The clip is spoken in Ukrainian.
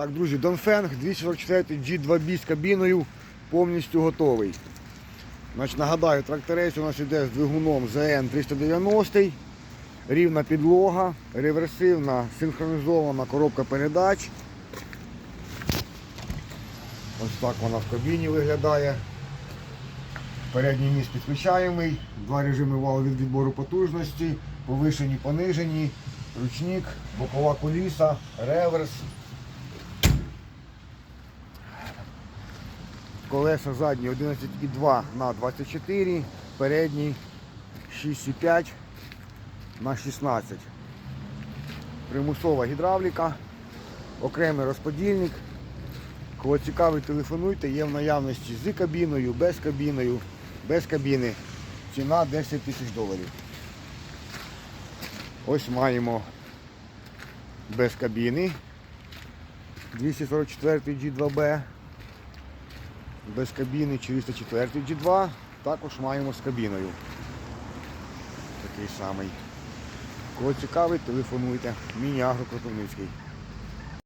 Так, друзі, Донфенг 244 G2B з кабіною повністю готовий. Значить, нагадаю, тракторець у нас іде з двигуном ZN 390, рівна підлога, реверсивна синхронізована коробка передач. Ось так вона в кабіні виглядає. Передній міст підключаємий, два режими валу від відбору потужності, повишені, понижені, ручник, бокова коліса, реверс. Колеса задні 11,2 на 24, передні 6,5 на 16. Примусова гідравліка, окремий розподільник. Кого цікавить, телефонуйте, є в наявності з кабіною, без кабіною, без кабіни. Ціна 10 тисяч доларів. Ось маємо без кабіни. 244 G2B. Без кабіни 404 G2. Також маємо з кабіною. Такий самий. Кого цікавить, телефонуйте. Міні-агро Кропивницький.